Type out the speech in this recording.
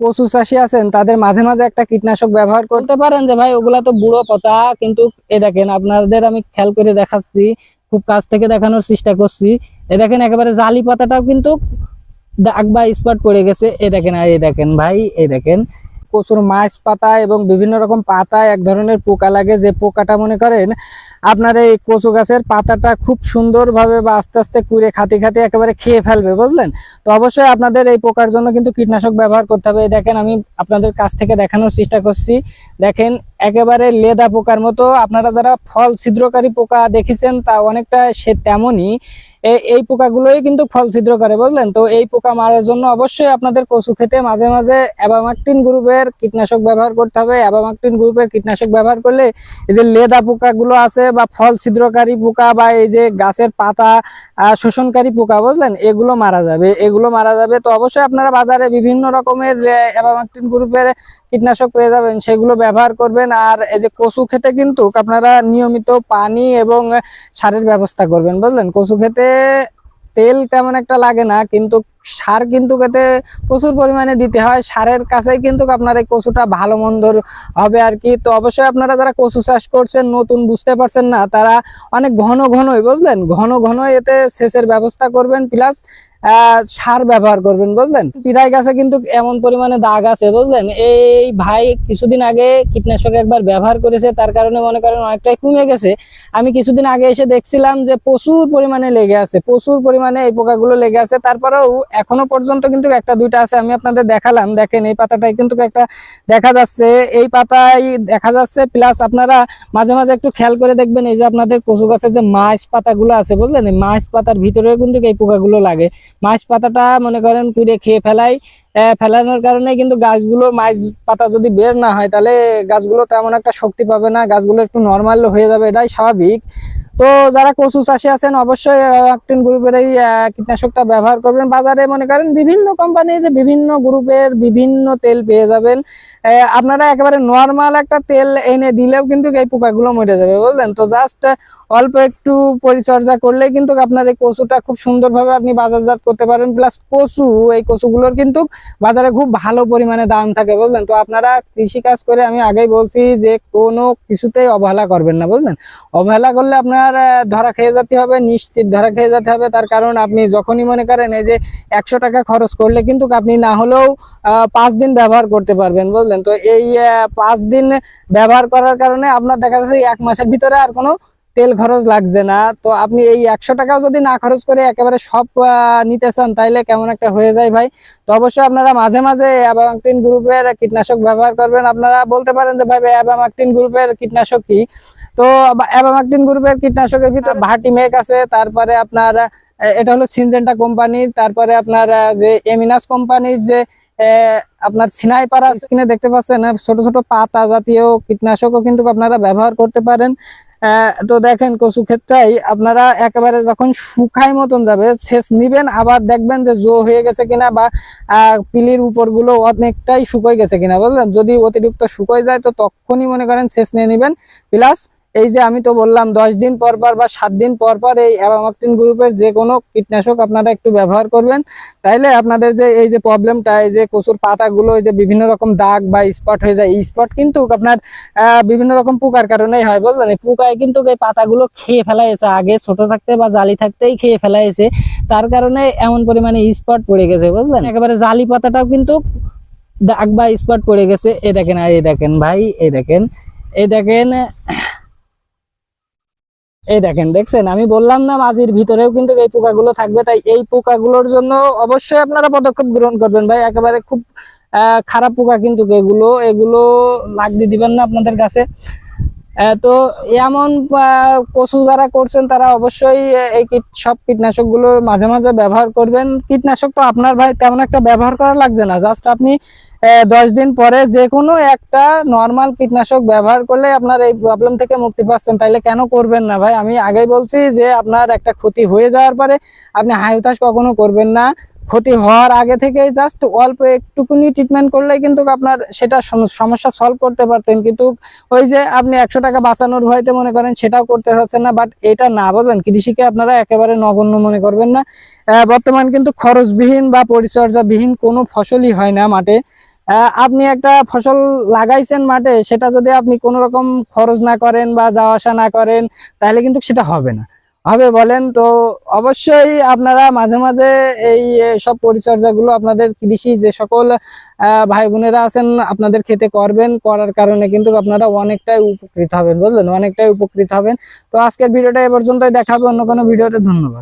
কচু চাষি আছেন, তাদের মাঝে মাঝে একটা কীটনাশক ব্যবহার করতে পারেন যে, ভাই, ওগুলা তো বুড়ো পাতা কিন্তু এ দেখেন, আপনাদের আমি খেয়াল করে দেখাচ্ছি, খুব কাছ থেকে দেখানোর চেষ্টা করছি। এ দেখেন, একেবারে জালি পাতাটাও কিন্তু দাগ বা স্পট পড়ে গেছে। এ দেখেন, আর এ দেখেন, ভাই, এ দেখেন। কচুর মাছ পাতা এবং বিভিন্ন রকম পাতা, এক ধরনের পোকা লাগে যে পোকাটা, মনে করেন আপনার এই কচু গাছের পাতাটা খুব সুন্দরভাবে বা আস্তে আস্তে কুড়ে খাতে খাতে একেবারে খেয়ে ফেলবে, বুঝলেন? তো অবশ্যই আপনাদের এই পোকার জন্য কিন্তু কীটনাশক ব্যবহার করতে হবে। দেখেন, আমি আপনাদের কাছ থেকে দেখানোর চেষ্টা করছি। দেখেন একেবারে লেদা পোকার মতো। আপনারা যারা ফল ছিদ্রকারী পোকা দেখেছেন, তা অনেকটা সে তেমনই। এই পোকাগুলোই কিন্তু ফল ছিদ্র করে, বুঝলেন? তো এই পোকা মারার জন্য অবশ্যই আপনাদের কচু খেতে মাঝে মাঝে অ্যাবামাকটিন গ্রুপের কীটনাশক ব্যবহার করতে হবে। অ্যাবামাকটিন গ্রুপের কীটনাশক ব্যবহার করলে এই যে লেদা পোকাগুলো আছে বা ফল ছিদ্রকারী পোকা বা এই যে গাছের পাতা শোষণকারী পোকা, বুঝলেন? এগুলো মারা যাবে। এগুলো মারা যাবে তো অবশ্যই আপনারা বাজারে বিভিন্ন রকমের অ্যাবামাকটিন গ্রুপের কীটনাশক পেয়ে যাবেন। সেগুলো ব্যবহার করবেন। আর এই যে কচু খেতে কিন্তু আপনারা নিয়মিত পানি এবং সারের ব্যবস্থা করবেন, বুঝলেন? কচু খেতে তেল তেমন একটা লাগে না, কিন্তু সার কিন্তু এতে প্রচুর পরিমাণে দিতে হয়। সারের কাছেই কিন্তু আপনার এই কচুটা ভালো মন্দর হবে আর কি। তো অবশ্যই আপনারা যারা কচু চাষ করছেন, নতুন বুঝতে পারছেন না, তারা অনেক ঘন ঘনই, বুঝলেন? ঘন ঘন এতে সেচের ব্যবস্থা করবেন প্লাস সার ব্যবহার করবেন, বুঝলেন? পিরাই গাছে কিন্তু এমন পরিমাণে দাগ আছে, বুঝলেন? এই ভাই কিছুদিন আগে কীটনাশক একবার ব্যবহার করেছে, তার কারণে মনে করেন অনেকটাই কমে গেছে। আমি কিছুদিন আগে এসে দেখছিলাম যে প্রচুর পরিমাণে লেগে আছে, প্রচুর পরিমাণে এই পোকাগুলো লেগে আছে। তারপরেও এখনও পর্যন্ত কিন্তু একটা, দুইটা আছে, আমি আপনাদের দেখালাম। দেখেন, এই পাতাটাই কিন্তু একটা দেখা যাচ্ছে। এই পাতায় দেখা যাচ্ছে প্লাস আপনারা মাঝে মাঝে একটু খেয়াল করে দেখবেন, এই যে আপনাদের কচু গাছের যে মাছ পাতাগুলো আছে, বুঝলেন? এই মাছ পাতার ভিতরেও কিন্তু এই পোকাগুলো লাগে। মাছ পাতাটা, মনে করেন পুড়ে খেয়ে ফেলাই ফেলানোর কারণে কিন্তু গাছগুলো, মাছ পাতা যদি বের না হয়, তাহলে গাছগুলো তেমন একটা শক্তি পাবে না, গাছগুলো একটু নর্মাল হয়ে যাবে, এটাই স্বাভাবিক। তো যারা কচু চাষে আছেন, অবশ্যই অ্যাক্টিন গ্রুপের এই কীটনাশকটা ব্যবহার করবেন। বাজারে মনে করেন বিভিন্ন কোম্পানির বিভিন্ন গ্রুপের বিভিন্ন তেল পেয়ে যাবেন। আপনারা একেবারে নর্মাল একটা তেল এনে দিলেও কিন্তু এই পোকাগুলো মরে যাবে, বুঝলেন? তো জাস্ট অল্প একটু পরিচর্যা করলে কিন্তু আপনার এই কচুটা খুব সুন্দরভাবে আপনি বাজারজাত করতে পারেন। প্লাস কচু, এই কচুগুলোর কিন্তু বাজারে খুব ভালো পরিমাণে দাম থাকে, বুঝলেন? তো আপনারা কৃষি কাজ করে আমি আগেই বলছি যে কোনো কিছুতেই অবহেলা করবেন না, বুঝলেন? অবহেলা করলে আপনার ধরা খেয়ে যেতে হবে, নিশ্চিত ধরা খেয়ে যেতে হবে। তার কারণ আপনি যখনই মনে করেন এই যে একশো টাকা খরচ করলে কিন্তু আপনি না হলেও পাঁচ দিন ব্যবহার করতে পারবেন, বুঝলেন? তো এই পাঁচ দিন ব্যবহার করার কারণে আপনার দেখা যাচ্ছে এক মাসের ভিতরে আর কোনো তেল খরচ লাগছে না। তো আপনি এই একশো টাকাও যদি না খরচ করে একেবারে সব নিতে চান তাইলে কেমন একটা হয়ে যায় ভাই? তো অবশ্যই আপনারা মাঝে মাঝে অ্যাবামাকটিন গ্রুপের কীটনাশক ব্যবহার করবেন। আপনারা বলতে পারেন যে ভাই অ্যাবামাকটিন গ্রুপের কীটনাশক কি? তো অ্যাবামাকটিন গ্রুপের কীটনাশকের ভিতর ভাটি মেক আছে তারপরে আপনার এটা হলো সিনজেন্টা কোম্পানির তারপরে আপনার যে এমিনাস কোম্পানির যে আপনার সিনাইপাড়া স্কিনে দেখতে পাচ্ছেন ছোট ছোট পাতা জাতীয় কীটনাশকও কিন্তু আপনারা ব্যবহার করতে পারেন। তো দেখেন কচু ক্ষেত্রেই আপনারা একেবারে যখন শুকায় মতন যাবে শেষ নিবেন, আবার দেখবেন যে জো হয়ে গেছে কিনা বা পিলির উপরগুলো অনেকটাই শুকোয় গেছে কিনা, বুঝলেন? যদি অতিরিক্ত শুকোয় যায়, তো তখনই মনে করেন শেষ নিয়ে নিবেন, প্লাস এই যে আমি তো বললাম, দশ দিন পর পর বা সাত দিন পর পর এই অ্যাবামাকটিন গ্রুপের যে কোনো কীটনাশক আপনারা একটু ব্যবহার করবেন। তাইলে আপনাদের যে এই যে প্রবলেমটা, এই যে কচুর পাতাগুলো, এই যে বিভিন্ন রকম দাগ বা স্পট হয়ে যায় স্পট কিন্তু আপনার বিভিন্ন রকম পোকার কারণেই হয়, বুঝলেন? এই পোকায় কিন্তু এই পাতাগুলো খেয়ে ফেলাইছে, আগে ছোট থাকতে বা জালি থাকতেই খেয়ে ফেলাইছে। তার কারণে এমন পরিমাণে স্পট পড়ে গেছে, বুঝলেন? একেবারে জালি পাতাটাও কিন্তু দাগ বা স্পট পড়ে গেছে। এই দেখেন, আর এই দেখেন, ভাই এই দেখেন। এই দেখেন এই দেখেন, দেখছেন? আমি বললাম না মাঝির ভিতরেও কিন্তু এই পোকাগুলো থাকবে, তাই এই পোকাগুলোর জন্য অবশ্যই আপনারা পদক্ষেপ গ্রহণ করবেন। ভাই, একেবারে খুব খারাপ পোকা কিন্তু এগুলো এগুলো লাগতে দিবেন না আপনাদের কাছে। তো এমন কচু যারা করছেন, তারা অবশ্যই এই কীট, সব কীটনাশকগুলো মাঝে মাঝে ব্যবহার করবেন। কীটনাশক তো আপনার ভাই তেমন একটা ব্যবহার করা লাগছে না। জাস্ট আপনি দশ দিন পরে যে কোনো একটা নর্মাল কীটনাশক ব্যবহার করলে আপনার এই প্রবলেম থেকে মুক্তি পাচ্ছেন। তাইলে কেন করবেন না ভাই? আমি আগেই বলছি যে আপনার একটা ক্ষতি হয়ে যাওয়ার পরে আপনি হাই কখনো করবেন না। ক্ষতি হওয়ার আগে থেকে জাস্ট অল্প একটুকুনি ট্রিটমেন্ট করলে কিন্তু আপনার সেটা সমস্যা সলভ করতে পারতেন। কিন্তু ওই যে আপনি একশো টাকা বাঁচানোর ভয়তে মনে করেন সেটাও করতে চাচ্ছেন না বাট এটা না বুঝলেন কৃষিকে আপনারা একেবারে নগণ্য মনে করবেন না। বর্তমান কিন্তু খরচবিহীন বা পরিচর্যাবিহীন কোনো ফসলই হয় না মাঠে। আপনি একটা ফসল লাগাইছেন মাঠে, সেটা যদি আপনি কোনো রকম খরচ না করেন বা যাওয়া আসা না করেন, তাহলে কিন্তু সেটা হবে না। হবে বলেন তো অবশ্যই আপনারা মাঝে মাঝে এই সব পরিচর্যাগুলো আপনাদের কৃষি যে সকল ভাই বোনেরা আছেন আপনাদের খেতে করবেন, করার কারণে কিন্তু আপনারা অনেকটাই উপকৃত হবেন, বুঝলেন? অনেকটাই উপকৃত হবেন। তো আজকের ভিডিওটা এ পর্যন্তই। দেখাবে অন্য কোনো ভিডিওতে। ধন্যবাদ।